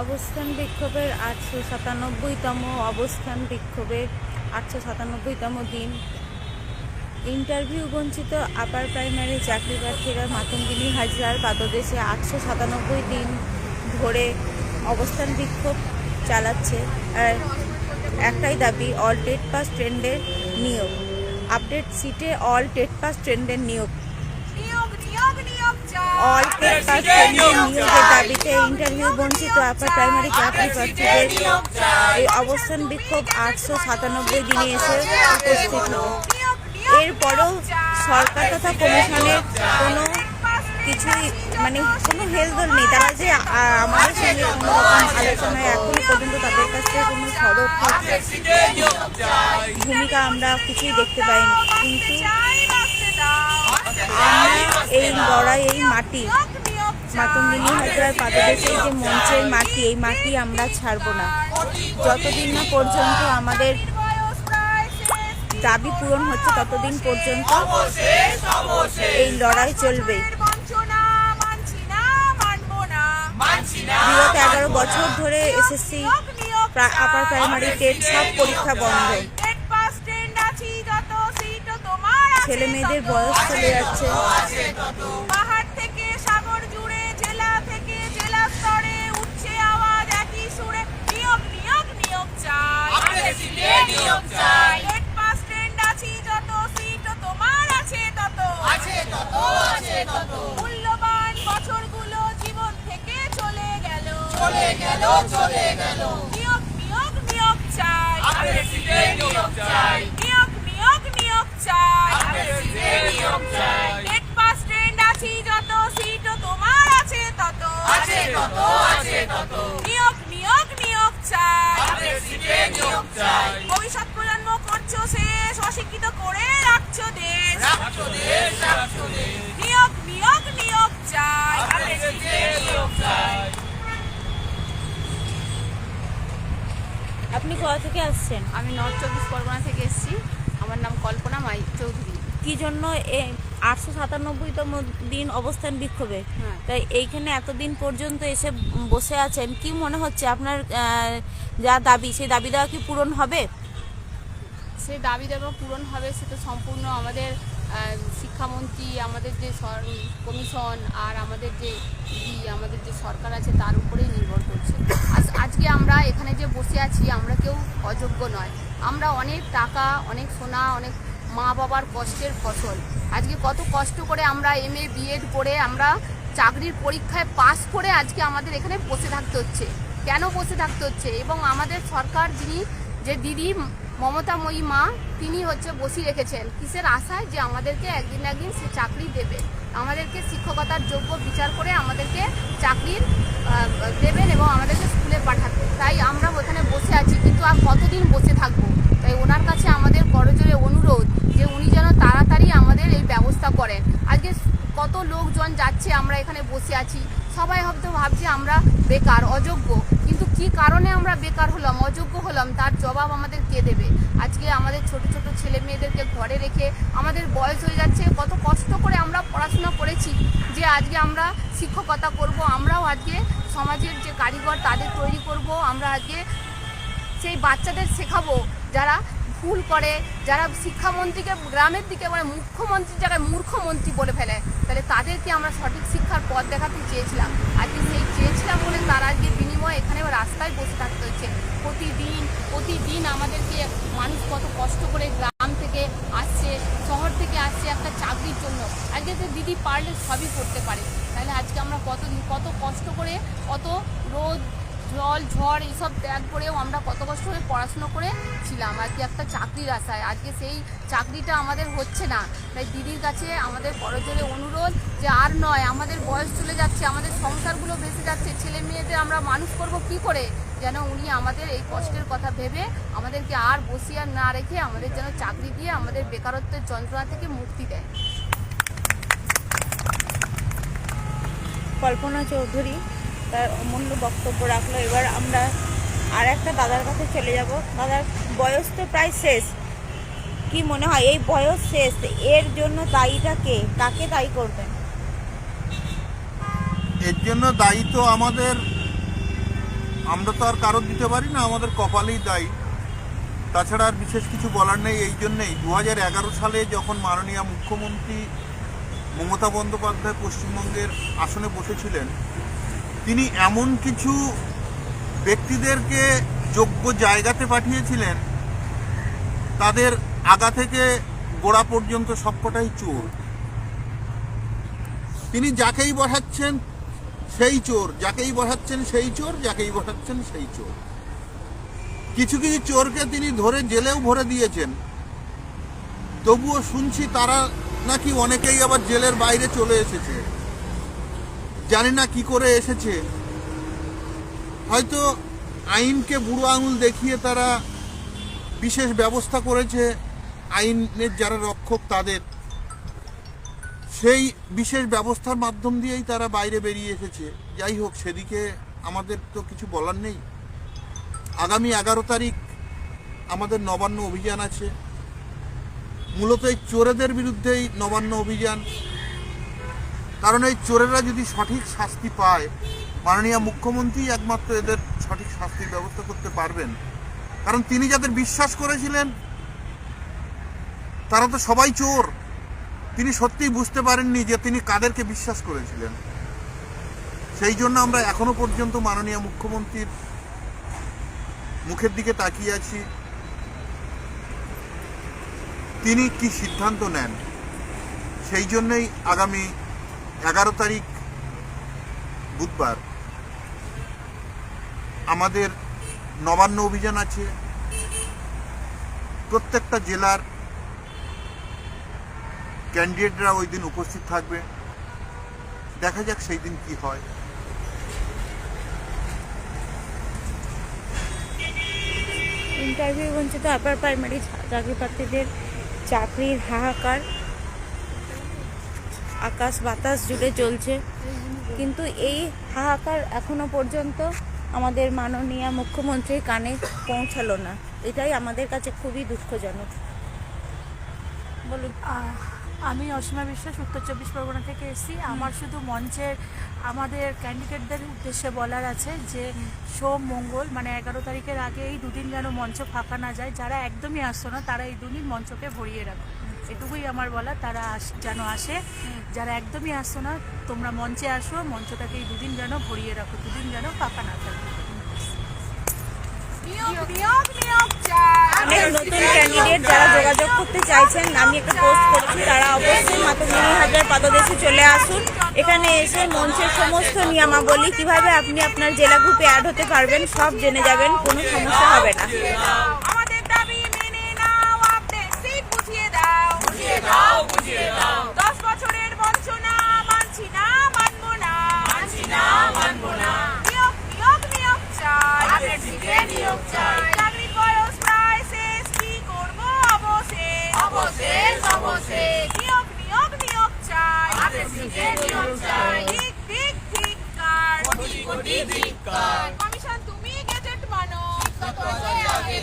অবস্থান বিক্ষোভের আটশো সাতানব্বইতম অবস্থান বিক্ষোভের আটশো সাতানব্বইতম দিন। ইন্টারভিউ বঞ্চিত আপার প্রাইমারি চাকরি প্রার্থীরা মাতঙ্গিনী হাজরার পাদদেশে আটশো সাতানব্বই দিন ধরে অবস্থান বিক্ষোভ চালাচ্ছে। আর একটাই দাবি অল টেট পাস ট্রেন্ডের নিয়োগ। আপডেট সিটে অল টেট পাস ট্রেন্ডের নিয়োগ। নিয়োগ নিয়োগ নিয়োগ চাই অল টেট পাস ট্রেন্ডের নিয়োগের দাবিতে ইন্টারভিউ বঞ্চিত আপার প্রাইমারি চাকরি প্রার্থীদের এই অবস্থান বিক্ষোভ আটশো সাতানব্বই দিনে এসে উপস্থিত এরপরেও সরকার তথা কমিশনের কোনো কিছুই মানে কোনো হেলদোল নেই। তারা যে আমাদের সঙ্গে কোনো রকম আলোচনায় এখনও পর্যন্ত তাদের কাছ থেকে কোনো পদক্ষেপ ভূমিকা আমরা কিছুই দেখতে পাইনি। কিন্তু এই লড়াই, এই মাটি, মাতঙ্গিনী হাজরার পাদদেশে যে মঞ্চের মাটি, এই মাটি আমরা ছাড়বো না। যতদিন না পর্যন্ত আমাদের দাবি পূরণ হচ্ছে, ততদিন পর্যন্ত এই লড়াই চলবে। বিগত এগারো বছর ধরে এসএসসি আপার প্রাইমারি টেট সব পরীক্ষা বন্ধ। ছেলে মেয়েদের বয়স চলে যাচ্ছে। পাহাড় থেকে সাগর জুড়ে জেলা থেকে জেলা স্তরে উঠছে আওয়াজ একই সুরে। নিয়োগ নিয়োগ নিয়োগ চাই। নিয়োগ চাই। টেট পাস ট্রেন্ড আছি যত সিটও তোমার আছে তত। আছে তত আছে তত। মূল্যবান বছরগুলো জীবন থেকে চলে গেল। চলে গেল চলে গেল। নিয়োগ নিয়োগ নিয়োগ চাই। নিয়োগ চাই। তত আছে তত নিয়োগ নিয়োগ নিয়োগ চাই। নিয়োগ চাই ভবিষ্যৎ প্রজন্ম করছ শেষ অশিক্ষিত করে রাখছো দেশ। রাখছো দেশ রাখছো দেশ নিয়োগ নিয়োগ নিয়োগ চাই। নিয়োগ চাই আপনি কোথা থেকে আসছেন? আমি নর্থ চব্বিশ পরগনা থেকে এসেছি। আমার নাম কল্পনা মাই চৌধুরী। কি জন্য আটশো সাতানব্বইতম দিন অবস্থান বিক্ষোভে। হ্যাঁ। তাই এইখানে এতদিন পর্যন্ত এসে বসে আছেন কি মনে হচ্ছে আপনার যা দাবি সেই দাবি দেওয়া কি পূরণ হবে? সেই দাবি দেওয়া পূরণ হবে সেটা সম্পূর্ণ আমাদের শিক্ষামন্ত্রী আমাদের যে কমিশন আর আমাদের যে আমাদের যে সরকার আছে তার উপরেই নির্ভর করছে। আজ আজকে আমরা এখানে যে বসে আছি আমরা কেউ অযোগ্য নয়। আমরা অনেক টাকা অনেক সোনা অনেক মা বাবার কষ্টের ফসল। আজকে কত কষ্ট করে আমরা এম এ বিএড করে আমরা চাকরির পরীক্ষায় পাস করে আজকে আমাদের এখানে বসে থাকতে হচ্ছে। কেন বসে থাকতে হচ্ছে? এবং আমাদের সরকার যিনি, যে দিদি মমতাময়ী মা, তিনি হচ্ছে বসিয়ে রেখেছেন। কিসের আশায় যে আমাদেরকে একদিন একদিন সে চাকরি দেবে? আমাদেরকে শিক্ষকতার যোগ্য বিচার করে আমাদেরকে চাকরির দেবেন এবং আমাদেরকে স্কুলে পাঠাবেন। তাই আমরা ওখানে বসে আছি, কিন্তু আর কতদিন বসে থাকব তাই ওনার কাছে আমাদের করজোরে অনুরোধ যে উনি যেন তাড়াতাড়ি আমাদের এই ব্যবস্থা করেন আজকে কত লোকজন যাচ্ছে, আমরা এখানে বসে আছি। সবাই হয়তো ভাবছে আমরা বেকার, অযোগ্য। কিন্তু কি কারণে আমরা বেকার হলাম, অযোগ্য হলাম, তার জবাব আমাদের কে দেবে? আজকে আমাদের ছোট ছোট ছেলে মেয়েদেরকে ঘরে রেখে আমাদের বয়স হয়ে যাচ্ছে, কত কষ্ট করে আমরা পড়াশোনা করেছি যে আজকে আমরা শিক্ষকতা করব, আমরাও আজকে সমাজের যে কারিগর তাদের তৈরি করব, আমরা আজকে সেই বাচ্চাদের শেখাবো, যারা ভুল করে, যারা শিক্ষামন্ত্রীকে গ্রামের দিকে মানে মুখ্যমন্ত্রীর জায়গায় মূর্খমন্ত্রী বলে ফেলে, তাহলে তাদেরকে আমরা সঠিক শিক্ষার পথ দেখাতে চেয়েছিলাম। আজকে সেই চেয়েছিলাম বলে তারা আজকে বিনিময়ে এখানে রাস্তায় বসে থাকতে হচ্ছে। প্রতিদিন প্রতিদিন আমাদেরকে মানুষ কত কষ্ট করে গ্রাম থেকে আসছে, শহর থেকে আসছে একটা চাকরির জন্য। আজকে তো দিদি পারলে সবই করতে পারে। তাহলে আজকে আমরা কতদিন কত কষ্ট করে, কত রোদ জল, ঝড় এইসব ত্যাগ করেও আমরা কত কষ্ট করে পড়াশুনো করে ছিলাম। আজকে একটা চাকরির আশায়। আজকে সেই চাকরিটা আমাদের হচ্ছে না। তাই দিদির কাছে আমাদের করজোরে অনুরোধ যে আর নয়, আমাদের বয়স চলে যাচ্ছে, আমাদের সংসারগুলো ভেসে যাচ্ছে, ছেলে মেয়েদের আমরা মানুষ করব কি করে? যেন উনি আমাদের এই কষ্টের কথা ভেবে আমাদেরকে আর বসিয়ে না রেখে আমাদের যেন চাকরি দিয়ে আমাদের বেকারত্বের যন্ত্রণা থেকে মুক্তি দেয়। কল্পনা চৌধুরী তার অমূল্য বক্তব্য রাখল। এবার আমরা আর একটা দাদার কাছে চলে যাব। দাদার বয়স তো প্রায় শেষ। কি মনে হয়, এই বয়স শেষ, এর জন্য দায়ীটা কে? কাকে দায়ী করবেন? এর জন্য দায়ী তো আমাদের, আমরা তো আর কারোর দিতে পারি না, আমাদের কপালেই দায়ী। তাছাড়া আর বিশেষ কিছু বলার নেই, এই জন্যেই। দু হাজার এগারো সালে যখন মাননীয় মুখ্যমন্ত্রী মমতা বন্দ্যোপাধ্যায় পশ্চিমবঙ্গের আসনে বসেছিলেন তিনি এমন কিছু ব্যক্তিদেরকে যোগ্য জায়গাতে পাঠিয়েছিলেন, তাদের আগা থেকে গোড়া পর্যন্ত সবকটাই চোর। তিনি যাকেই বসাচ্ছেন সেই চোর, যাকেই বসাচ্ছেন সেই চোর, যাকেই বসাচ্ছেন সেই চোর। কিছু কিছু চোরকে তিনি ধরে জেলেও ভরে দিয়েছেন। তবুও শুনছি তারা নাকি অনেকেই আবার জেলের বাইরে চলে এসেছে। জানি না কি করে এসেছে। হয়তো আইনকে বুড়ো আঙুল দেখিয়ে তারা বিশেষ ব্যবস্থা করেছে, আইনের যারা রক্ষক তাদের। সেই বিশেষ ব্যবস্থার মাধ্যম দিয়েই তারা বাইরে বেরিয়ে এসেছে। যাই হোক, সেদিকে আমাদের তো কিছু বলার নেই। আগামী এগারো তারিখ আমাদের নবান্ন অভিযান আছে। মূলত এই চোরেদের বিরুদ্ধেই নবান্ন অভিযান। কারণ এই চোরেরা যদি সঠিক শাস্তি পায়, মাননীয় মুখ্যমন্ত্রী একমাত্র এদের সঠিক শাস্তির ব্যবস্থা করতে পারবেন। কারণ তিনি যাদের বিশ্বাস করেছিলেন, তারা তো সবাই চোর। তিনি সত্যিই বুঝতে পারেননি যে তিনি কাদেরকে বিশ্বাস করেছিলেন। সেই জন্য আমরা এখনও পর্যন্ত মাননীয় মুখ্যমন্ত্রীর মুখের দিকে তাকিয়ে আছি। তিনি কি সিদ্ধান্ত নেন? সেই জন্যই আগামী এগারো তারিখ বুধবার আমাদের নবান্ন অভিযান আছে। প্রত্যেকটা জেলার ক্যান্ডিডেটরা ওই দিন উপস্থিত থাকবে। দেখা যাক সেই দিন কি হয়। ইন্টারভিউ বঞ্চিত আপার প্রাইমারি চাকরি প্রার্থীদের চাকরির হাহাকার। আকাশ বাতাস জুড়ে চলছে। কিন্তু এই হাহাকার এখনও পর্যন্ত আমাদের মাননীয় মুখ্যমন্ত্রীর কানে পৌঁছালো না। এটাই আমাদের কাছে খুবই দুঃখজনক। বলুন। আমি অসীমা বিশ্বাস উত্তর চব্বিশ পরগনা থেকে এসেছি। আমার শুধু মঞ্চের আমাদের ক্যান্ডিডেটদের উদ্দেশ্যে বলার আছে যে সোম মঙ্গল মানে এগারো তারিখের আগে এই দুদিন যেন মঞ্চ ফাঁকা না যায়। যারা একদমই আসতো না তারা এই দুদিন মঞ্চকে ভরিয়ে রাখো এটুকুই আমার বলা তারা আস- যেন আসে। যারা একদমই আসছো না তোমরা মঞ্চে আসো মঞ্চটাকে এই দুদিন যেন ভরিয়ে রাখো দুদিন যেন ফাঁকা না থাকে। নতুন ক্যান্ডিডেট যারা যোগাযোগ করতে চাইছেন আমি একটা পোস্ট করেছি তারা অবশ্যই মাতঙ্গিনী হাজার পাদদেশে চলে আসুন। এখানে এসে মঞ্চের সমস্ত নিয়মাবলী কীভাবে আপনি আপনার জেলা গ্রুপে অ্যাড হতে পারবেন সব জেনে যাবেন কোনো সমস্যা হবে না। আমাদের দাবি বুঝিয়ে দাও বুঝিয়ে দাও। দশ বছরের বঞ্চনা মানছি না মানবো না। মানছি না মানবো না। নিয়োগ নিয়োগ নিয়োগ চাই। আপডেট সিটে নিয়োগ চাই। চাকরির বয়স প্রায় শেষ। কি করব অবশেষ। অবশেষ অবশেষ। নিয়োগ নিয়োগ নিয়োগ চাই। আপডেট সিটে নিয়োগ চাই। ঠিক ঠিক ঠিক কার। কোটি কোটি ঠিক কার। কমিশন তুমি গেজেট মানো তুমি